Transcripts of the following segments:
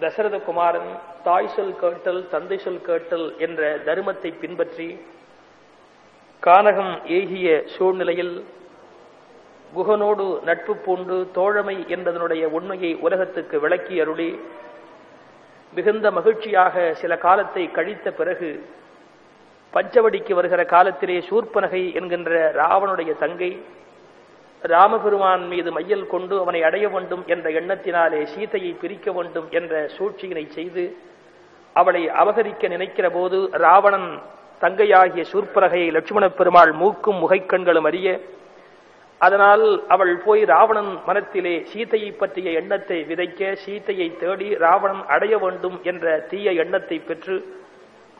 தசரத குமாரன் தாய் சொல் கேட்டல் தந்தை சொல் கேட்டல் என்ற தர்மத்தை பின்பற்றி கானகம் ஏகிய சூழ்நிலையில் குகனோடு நட்பு பூண்டு தோழமை என்பதனுடைய உண்மையை உலகத்துக்கு விளக்கி அருளி மிகுந்த மகிழ்ச்சியாக சில காலத்தை கழித்த பிறகு பஞ்சவடிக்கு வருகிற காலத்திலே சூர்பனகை என்கின்ற ராவனுடைய தங்கை ராமபெருமான் மீது மையல் கொண்டு அவனை அடைய வேண்டும் என்ற எண்ணத்தினாலே சீதையை பிரிக்க வேண்டும் என்ற சூழ்ச்சியினை செய்து அவளை அபகரிக்க நினைக்கிற போது ராவணன் தங்கையாகிய சூர்பரகையை லட்சுமண பெருமாள் மூக்கும் முகைக்கண்களும் அறிய அதனால் அவள் போய் ராவணன் மனத்திலே சீதையை பற்றிய எண்ணத்தை விதைக்க சீதையை தேடி ராவணன் அடைய வேண்டும் என்ற தீய எண்ணத்தை பெற்று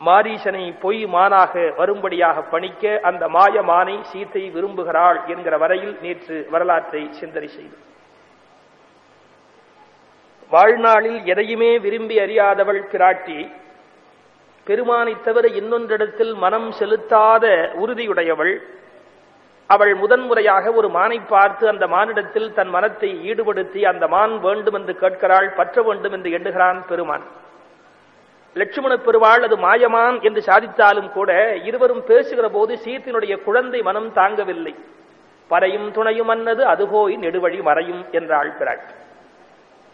மாரீசனை பொய் மானாக வரும்படியாக பணிக்க அந்த மாய மானை சீத்தை விரும்புகிறாள் என்கிற வரையில் நேற்று வரலாற்றை சிந்தனை செய்து. வாழ்நாளில் எதையுமே விரும்பி அறியாதவள் பிராட்டி பெருமானை தவிர இன்னொன்றிடத்தில் மனம் செலுத்தாத உறுதியுடையவள். அவள் முதன்முறையாக ஒரு மானை பார்த்து அந்த மானிடத்தில் தன் மனத்தை ஈடுபடுத்தி அந்த மான் வேண்டும் என்று கேட்கிறாள் பற்ற வேண்டும் என்று எண்ணுகிறான் பெருமான். லட்சுமண பெருவாள் அது மாயமான் என்று சாதித்தாலும் கூட இருவரும் பேசுகிற போது சீத்தினுடைய குழந்தை மனம் தாங்கவில்லை. பறையும் துணையும் அன்னது அதுபோய் நெடுவழி மறையும் என்றாள் பிராட்டி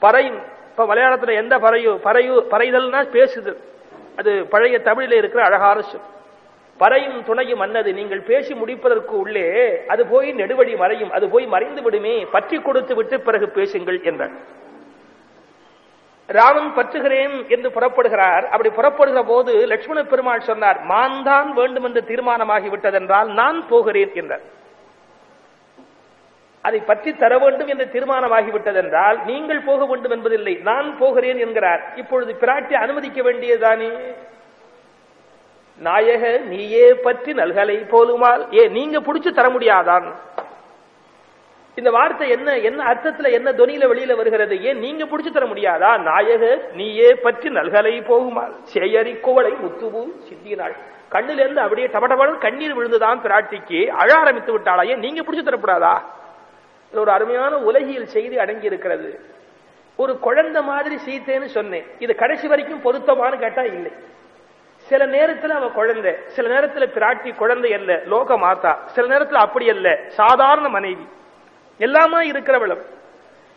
பறையும் இப்ப மலையாளத்துல எந்த பறையு பறையு பறைதல்னா பேசுது. அது பழைய தமிழில் இருக்கிற அழகான சொல். பறையும் துணையும் அன்னது நீங்கள் பேசி முடிப்பதற்கு உள்ளே அது போய் நெடுவழி மறையும் அது போய் மறைந்து விடுமே பற்றி கொடுத்து விட்டு பிறகு பேசுங்கள் என்றார் ராமன் பற்றுகிறேன் என்று புறப்படுகிறார். அப்படி புறப்படுகிற போது லட்சுமண பெருமாள் சொன்னார் மான் தான் வேண்டும் என்று தீர்மானமாகி விட்டதென்றால் நான் போகிறேன் என்றார். அதை பற்றி தர வேண்டும் என்று தீர்மானமாகிவிட்டதென்றால் நீங்கள் போக வேண்டும் என்பதில்லை நான் போகிறேன் என்கிறார். இப்பொழுது பிராட்டி அனுமதிக்க வேண்டியதானே நாயக நீயே பற்றி நல்கலை போலுமால் ஏ நீங்க புடிச்சு தர முடியாதான்? இந்த வார்த்தை என்ன என்ன அர்த்தத்துல என்ன துணியில வெளியில வருகிறது? ஏன் நீங்க புடிச்சு தர முடியாதா? நாயக நீயே பற்றி நல்கலை போகுமால். சேயரி கோவலை முத்துவு சித்தினாள் கண்ணில இருந்து அப்படியே டபடபடன் கண்ணீர் விழுந்துதான் பிராட்டிக்கு அழ ஆரம்பித்து விட்டாளா? ஏன் நீங்க புடிச்சு தரப்படாதா? இது ஒரு அருமையான உலகியல் செய்தி அடங்கி இருக்கிறது ஒரு குழந்தை மாதிரி சீத்தேன்னு சொன்னேன். இது கடைசி வரைக்கும் பொருத்தமானு கேட்டா இல்லை. சில நேரத்துல அவ குழந்தை சில நேரத்துல பிராட்டி குழந்தை அல்ல லோக மாதா சில நேரத்துல அப்படி அல்ல சாதாரண மனைவி. எல்லாமா இருக்கிறவளும்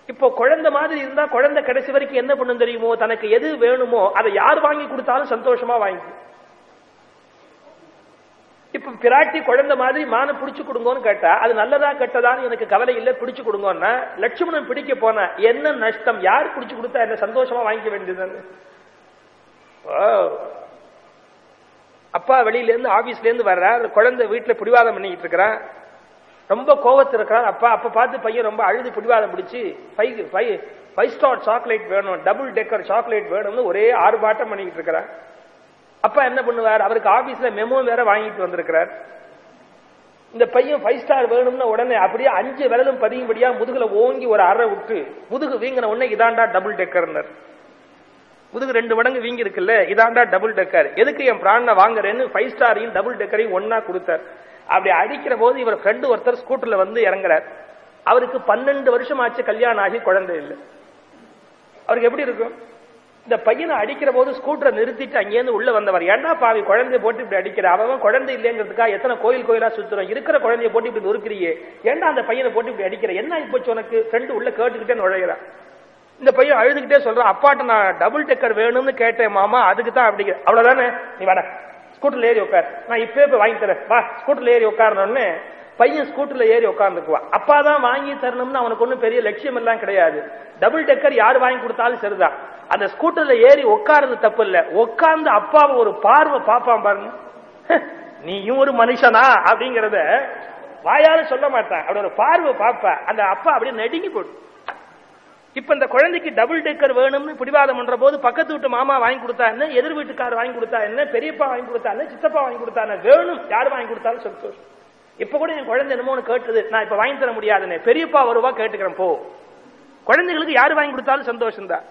இப்போ குழந்தை மாதிரி இருந்தா குழந்தை கடைசி வரைக்கும் என்ன பண்ணும் தெரியுமோ? தனக்கு எது வேணுமோ அதை யார் வாங்கி கொடுத்தாலும் சந்தோஷமா வாங்கி இப்ப பிராட்டி குழந்தை மாதிரி மான பிடிச்சு கொடுங்கன்னு கேட்டா அது நல்லதா கெட்டதான்னு எனக்கு கவலை இல்ல பிடிச்சு கொடுங்கன்னா லட்சுமணன் பிடிக்க போன என்ன நஷ்டம்? யார் பிடிச்சு கொடுத்தா என்ன சந்தோஷமா வாங்கிக்க வேண்டியதுன்னு அப்பா வெளியில இருந்து ஆபீஸ்ல இருந்து வர்ற குழந்தை வீட்டுல பிடிவாதம் பண்ணிட்டு இருக்கிறான். ரொம்ப கோவத்தில் இருக்கிறார் அப்பா அப்ப பார்த்து பையன் ரொம்ப அழுது பிடிவாதம் பிடிச்சி five five five star chocolate வேணும் டபுள் டெக்கர் சாக்லேட் வேணும்னு ஒரே ஆர்ப்பாட்டம் பண்ணிக்கிட்டு இருக்கிறார். அப்பா என்ன பண்ணுவார்? அவருக்கு ஆபீஸ்ல மெமோ வேற வாங்கிட்டு வந்திருக்கிறார். இந்த பையன் ஃபைவ் ஸ்டார் வேணும்னா உடனே அப்படியே அஞ்சு விரலும் பதியும்படியா முதுகுல ஓங்கி ஒரு அரை விட்டு முதுகு வீங்கின உடனே இதாண்டா டபுள் டெக்கர்னர் முதுகு ரெண்டு மடங்கு வீங்கி இருக்குல்ல இதாண்டா டபுள் டெக்கர் எதுக்கு என் பிராண வாங்குறேன்னு ஃபைவ் ஸ்டாரையும் டபுள் டெக்கரையும் ஒன்னா கொடுத்தார். அப்படி அடிக்கிற போது இவர் ஃப்ரெண்டு ஒருத்தர் ஸ்கூட்டர்ல வந்து இறங்குறார். அவருக்கு பன்னெண்டு வருஷம் ஆச்சு கல்யாணம் ஆகி குழந்தை இல்லை. அவருக்கு எப்படி இருக்கும்? இந்த பையனை அடிக்கிற போது ஸ்கூட்டரை நிறுத்திட்டு அங்கேருந்து உள்ள வந்தவர். ஏன்னா பாவி குழந்தைய போட்டு இப்படி அடிக்கிற? அவன் குழந்தை இல்லைங்கிறதுக்காக எத்தனை கோயில் கோயிலா சுத்துறோம்? இருக்கிற குழந்தைய போட்டு இப்படி நொறுக்கிறியே. ஏன்டா அந்த பையனை போட்டு இப்படி அடிக்கிற? என்ன இப்போ உனக்கு? ஃப்ரெண்டு உள்ள கேட்டுக்கிட்டே நுழைகிறான் இந்த பையன் அழுதுகிட்டே சொல்றான் அப்பாட்ட நான் டபுள் டெக்கர் வேணும்னு கேட்டேன் மாமா அதுக்கு தான் அப்படி அவ்வளவுதானே? நீ வேணா ஸ்கூட்டர்ல ஏறி உட்கார் நான் இப்பவே போய் வாங்கி தரேன். வா ஸ்கூட்டர்ல ஏறி உட்காரணும்னு பையன் ஸ்கூட்டர்ல ஏறி உட்கார்ந்துக்குவான் அப்பா தான் வாங்கி தரணும்னு அவனுக்கு ஒன்றும் பெரிய லட்சியம் எல்லாம் கிடையாது. டபுள் டெக்கர் யார் வாங்கி கொடுத்தாலும் சரிதான். அந்த ஸ்கூட்டர்ல ஏறி உட்கார்ந்து தப்பு இல்ல. உட்கார்ந்து அப்பாவை ஒரு பார்வை பாப்பான் பாருங்க. நீயும் ஒரு மனுஷனா அப்படிங்கறத வாயால சொல்ல மாட்டான். அப்படி ஒரு பார்வை பாப்ப அந்த அப்பா அப்படியே நடுங்கி போட்டு இப்ப இந்த குழந்தைக்கு டபுள் டெக்கர் வேணும்னு பிடிவாதம் பண்ற போது பக்கத்து வீட்டு மாமா வாங்கி கொடுத்தா என்ன? எதிர் வீட்டுக்காரர் வாங்கி கொடுத்தா என்ன? பெரியப்பா வாங்கி கொடுத்தா என்ன? சித்தப்பா வாங்கி கொடுத்தா என்ன? வேணும். யார் வாங்கி கொடுத்தாலும் சந்தோஷம். இப்ப கூட என் குழந்தை என்னமோ கேட்டது. நான் இப்ப வாங்கி தர முடியாதுன்னு. பெரியப்பா வருவா கேட்டுக்கிறேன் போ. குழந்தைகளுக்கு யார் வாங்கி கொடுத்தாலும் சந்தோஷம் தான்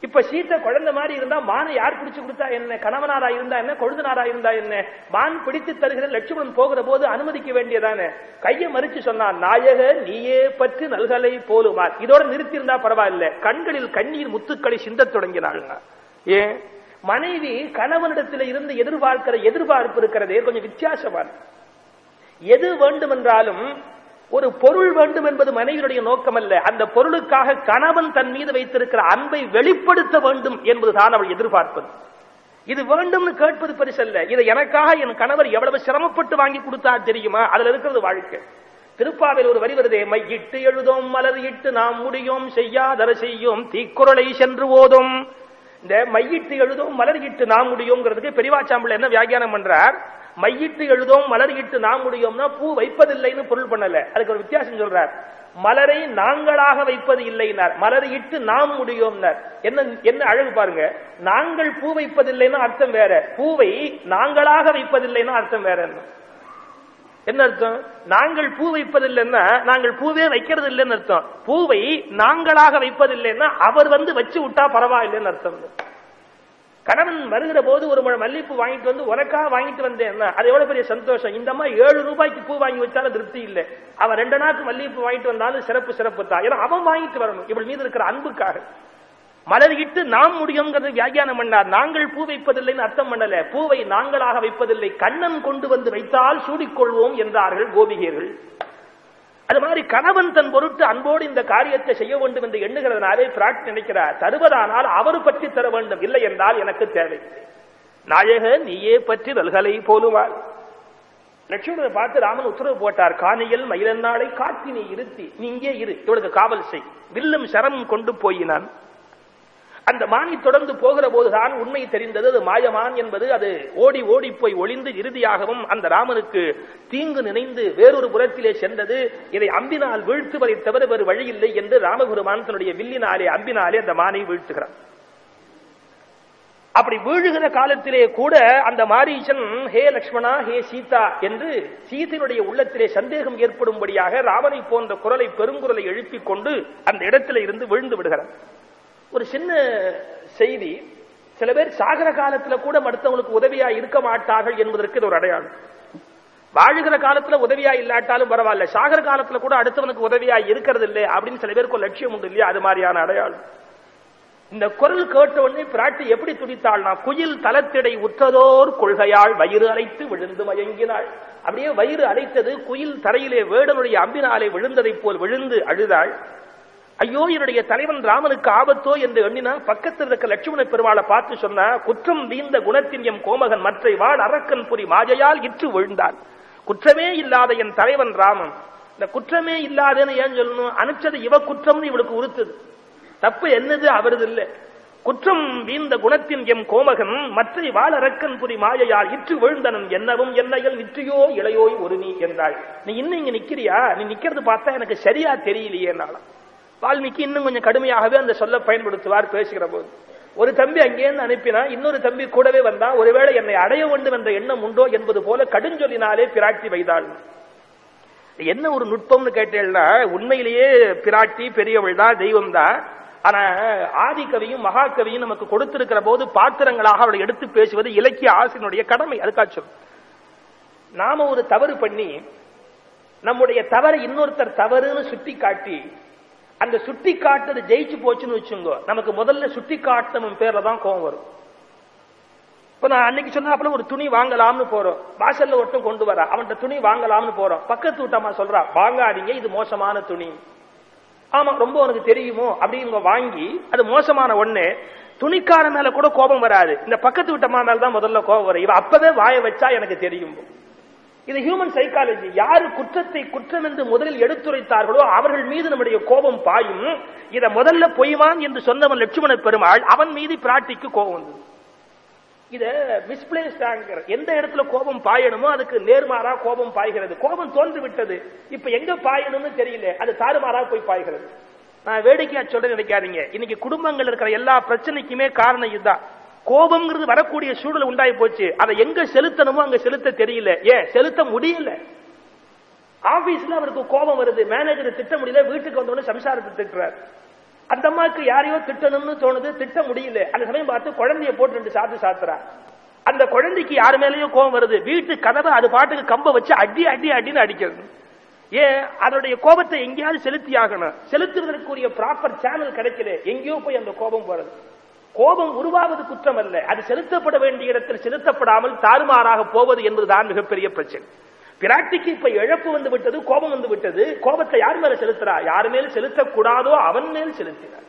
இப்ப சீத்தை குழந்தை மாதிரி இருந்தா மானை யார் பிடிச்சு கொடுத்தா என்ன? கணவனாரா இருந்தா என்ன? கொழுந்தனாரா இருந்தா என்ன? மான் பிடித்து தருகிற லட்சுமணன் போகிற போது அனுமதிக்க வேண்டியதானே? கையை மறிச்சு சொன்னான் நாயக நீயே பற்றி நல்கலை போலுமார். இதோட நிறுத்தி இருந்தா பரவாயில்ல. கண்களில் கண்ணீர் முத்துக்களை சிந்தத் தொடங்கினாள். ஏன்? மனைவி கணவனிடத்தில் இருந்து எதிர்பார்க்கிற எதிர்பார்ப்பு இருக்கிறதே கொஞ்சம் வித்தியாசமான எது வேண்டும் என்றாலும் ஒரு பொருள் வேண்டும் என்பது மனைவியுடைய நோக்கம் அல்ல அந்த பொருளுக்காக கணவன் தன் மீது வைத்திருக்கிற அன்பை வெளிப்படுத்த வேண்டும் என்பதுதான் அவள் எதிர்பார்ப்பது. இது வேண்டும்னு கேட்பது பரிசல்ல இதை எனக்காக என் கணவர் எவ்வளவு சிரமப்பட்டு வாங்கி கொடுத்தா தெரியுமா? அதுல இருக்கிறது வாழ்க்கை. திருப்பாவில் ஒரு வரி வருதே மையிட்டு எழுதோம் மலர் இட்டு நாம் முடியோம் செய்யாதர செய்யோம் தீக்குறளை சென்று ஓதும். இந்த மையிட்டு எழுதும் மலர் இட்டு நாம் முடியுங்கிறதுக்கு பெரியவாச்சாம்பிள் என்ன வியாக்கியானம் பண்றார்? மையிட்டு எழுதோம் மலர் இட்டு நாம் முடியும்னா பூ வைப்பதில்லைன்னு பொருள் பண்ணல. அதுக்கு ஒரு வித்தியாசம் சொல்றார். மலரை நாங்களாக வைப்பது இல்லைனார். மலர் இட்டு நாம் முடியும்னார். என்ன என்ன அழகு பாருங்க. நாங்கள் பூ வைப்பதில்லைன்னா அர்த்தம் வேற. பூவை நாங்களாக வைப்பதில்லைன்னா அர்த்தம் வேற என்ன அர்த்தம்? நாங்கள் பூ வைப்பதில்லைன்னா நாங்கள் பூவே வைக்கிறது இல்லைன்னு அர்த்தம். பூவை நாங்களாக வைப்பதில்லைன்னா அவர் வந்து வச்சு விட்டா பரவாயில்லைன்னு அர்த்தம். கணவன் வருகிற போது ஒரு முழை மல்லிப்பூ வாங்கிட்டு வந்து உனக்காக வாங்கிட்டு வந்தேன் அது எவ்வளவு பெரிய சந்தோஷம்? இந்த அம்மா ஏழு ரூபாய்க்கு பூ வாங்கி வச்சாலும் திருப்தி இல்லை. அவன் ரெண்டு நாளுக்கு மல்லிகைப்பூ வாங்கிட்டு வந்தாலும் சிறப்பு சிறப்பு தான். ஏன்னா அவன் வாங்கிட்டு வரணும். இவள் மீது இருக்கிற அன்புக்காக. மலர் இட்டு நாம் முடியுங்கிறது வியாக்கியானம் பண்ணார். நாங்கள் பூ வைப்பதில்லைன்னு அர்த்தம் பண்ணல. பூவை நாங்களாக வைப்பதில்லை. கண்ணன் கொண்டு வந்து வைத்தால் சூடிக்கொள்வோம் என்றார்கள் கோபிகையர்கள் அது மாதிரி கணவன் தன் பொருட்டு அன்போடு இந்த காரியத்தை செய்ய வேண்டும் என்று எண்ணுகிறதுனாலே பிராட் நினைக்கிறார். தருவதானால் அவர் பற்றி தர வேண்டும். இல்லை என்றால் எனக்கு தேவை. நாயக நீயே பற்றி நல்கலை போலுவார் லட்சுமணனை பார்த்து ராமன் உத்தரவு போட்டார். காணியல் மயிலன்னாளை காட்டி நீ இருத்தி. நீ இங்கே இரு. இவளுக்கு காவல் செய். வில்லும் சரம் கொண்டு போயினான். அந்த மானி தொடர்ந்து போகிற போதுதான் உண்மை தெரிந்தது. அது மாயமான் என்பது அது ஓடி ஓடி போய் ஒளிந்து இறுதியாகவும் அந்த ராமனுக்கு தீங்கு நினைந்து வேறொரு புறத்திலே சென்றது. இதை அம்பினால் வீழ்த்துவதை தவிர வேறு வழியில்லை என்று ராமகுருமான் தன்னுடைய வில்லினாலே அம்பினாலே அந்த மானை வீழ்த்துகிறான். அப்படி வீழுகிற காலத்திலே கூட அந்த மாரீசன் ஹே லக்ஷ்மணா ஹே சீதா என்று சீதையினுடைய உள்ளத்திலே சந்தேகம் ஏற்படும்படியாக ராவனை போன்ற குரலை பெருங்குரலை எழுப்பிக் கொண்டு அந்த இடத்திலே இருந்து விழுந்து விடுகிறான். ஒரு சின்ன செய்தி சில பேர் சாகர காலத்துல கூட மற்றவங்களுக்கு உதவியா இருக்க மாட்டார்கள் என்பதற்கு இது ஒரு அடையாளம். வாழுகிற காலத்துல உதவியா இல்லாட்டாலும் பரவாயில்ல சாகர காலத்துல கூட அடுத்தவனுக்கு உதவியா இருக்கிறது இல்லை அப்படின்னு சில பேருக்கு ஒரு லட்சியம் உண்டு இல்லையா? அது மாதிரியான அடையாளம். இந்த குரல் கேட்ட உடனே பிராட்டி எப்படி துடித்தாள்னா குயில் தலத்திடை உற்றதோர் கொள்கையால் வயிறு அழைத்து விழுந்து மயங்கினாள். அப்படியே வயிறு அழைத்தது குயில் தரையிலே வேடனுடைய அம்பினாலே விழுந்ததைப் போல் விழுந்து அழுதாள். ஐயோ என்னுடைய தலைவன் ராமனுக்கு ஆபத்தோ என்று எண்ணினா பக்கத்தில் இருக்க லட்சுமண பெருமாளை பார்த்து சொன்ன குற்றம் வீந்த குணத்தின் எம் கோமகன் மற்றை வாழ் அரக்கன் புரி மாஜையால் இற்று விழுந்தான் குற்றமே இல்லாத என் தலைவன் ராமன். இந்த குற்றமே இல்லாதேன்னு ஏன் சொல்லணும்? அனுச்சது இவ குற்றம்னு இவளுக்கு உறுத்துது. தப்பு என்னது? அவரது இல்லை. குற்றம் வீந்த குணத்தின் எம் கோமகன் மற்றை வாழறக்கன் புரி மாயையால் இற்று விழுந்தனன் என்னவும் என்னையல் நிற்றையோ இளையோய் ஒரு நீ என்றாள். நீ இன்னும் இங்க நிக்கிறியா? நீ நிக்கிறது பார்த்தா எனக்கு சரியா தெரியலையே நாளாம் வால்மீகி இன்னும் கொஞ்சம் கடுமையாகவே அந்த சொல்ல பயன்படுத்துவார் பேசுகிற போது ஒரு தம்பி அங்கேருந்து அனுப்பினா இன்னொரு தம்பி கூடவே வந்தா ஒருவேளை என்னை அடைய வேண்டும் என்ற எண்ணம் உண்டோ என்பது போல கடுஞ்சொல்லினாலே பிராட்டி வைத்தாள் என்ன ஒரு நுட்பம்னு கேட்டேன்னா உண்மையிலேயே பிராட்டி பெரியவள் தான் தெய்வம் தான் ஆனா ஆதிக்கவியும் மகாகவியும் நமக்கு கொடுத்திருக்கிற போது பாத்திரங்களாக அவளை எடுத்து பேசுவது இலக்கிய ஆசிரியனுடைய கடமை அதுக்காச்சும். நாம ஒரு தவறு பண்ணி நம்முடைய தவறை இன்னொருத்தர் தவறுன்னு சுட்டி காட்டி அந்த சுட்டி காட்டுறது ஜெயிச்சு போச்சுன்னு வச்சுங்க நமக்கு முதல்ல சுட்டி காட்டணும் பேர்ல தான் கோவம் வரும். இப்ப நான் அன்னைக்கு சொன்னாப்புல ஒரு துணி வாங்கலாம்னு போறோம். வாசல்ல ஒட்டும் கொண்டு வர. அவன்கிட்ட துணி வாங்கலாம்னு போறோம். பக்கத்து வீட்டம்மா சொல்றா வாங்காதீங்க இது மோசமான துணி. ஆமா ரொம்ப உனக்கு தெரியுமோ? அப்படிங்க வாங்கி அது மோசமான ஒண்ணு. துணிக்கார மேல கூட கோபம் வராது. இந்த பக்கத்து வீட்டம்மா மேல தான் முதல்ல கோபம் வரும். இவ அப்பவே வாய வச்சா எனக்கு தெரியும். இது ஹியூமன் சைக்காலஜி யாரு குற்றத்தை குற்றம் என்று முதலில் எடுத்துரைத்தார்களோ அவர்கள் மீது நம்முடைய கோபம் பாயும். இதை முதல்ல பொய்வான் என்று சொன்னவன் லட்சுமண பெருமாள் அவன் மீது பிராட்டிக்கு கோபம் வந்தது. இத மிஸ்பிளேஸ் ஆங்கர் எந்த இடத்துல கோபம் பாயணுமோ அதுக்கு நேர்மாறா கோபம் பாய்கிறது. கோபம் தோன்று விட்டது இப்ப எங்க பாயணும்னு தெரியல. அது தாறுமாறா போய் பாய்கிறது. நான் வேடிக்கையா சொல்ல நினைக்காதீங்க. இன்னைக்கு குடும்பங்கள் இருக்கிற எல்லா பிரச்சனைக்குமே காரணம் இதுதான். கோபம்ங்கிறது வரக்கூடிய சூழல் உண்டாகி போச்சு. அதை எங்க செலுத்தணுமோ அங்க செலுத்த தெரியல. ஏன்? செலுத்த முடியல. ஆபீஸ்ல அவருக்கு கோபம் வருது. மேனேஜர் திட்ட முடியல. வீட்டுக்கு வந்தோடனே சம்சாரத்தை திட்டுறார். அந்த அம்மாவுக்கு யாரையோ திட்டணும்னு தோணுது. திட்ட முடியல. அந்த சமயம் பார்த்து குழந்தைய போட்டு ரெண்டு சாத்து சாத்துறா. அந்த குழந்தைக்கு யார் மேலேயும் கோபம் வருது. வீட்டு கதவை அது பாட்டுக்கு கம்ப வச்சு அடி அடி அடின்னு அடிக்கிறது. ஏன்? அதனுடைய கோபத்தை எங்கேயாவது செலுத்தி ஆகணும் செலுத்துவதற்குரிய ப்ராப்பர் சேனல் கிடைக்கல. எங்கேயோ போய் அந்த கோபம் போறது. கோபம் உருவாவது குற்றம் அல்ல அது செலுத்தப்பட வேண்டிய இடத்தில் செலுத்தப்படாமல் தாறுமாறாக போவது என்பதுதான் மிகப்பெரிய பிரச்சனை. பிராக்டிக்கு இப்ப இழப்பு வந்து விட்டது கோபம் வந்து விட்டது. கோபத்தை யார் மேல செலுத்துறா? யார் மேல் செலுத்தக்கூடாதோ அவன் மேல் செலுத்தினார்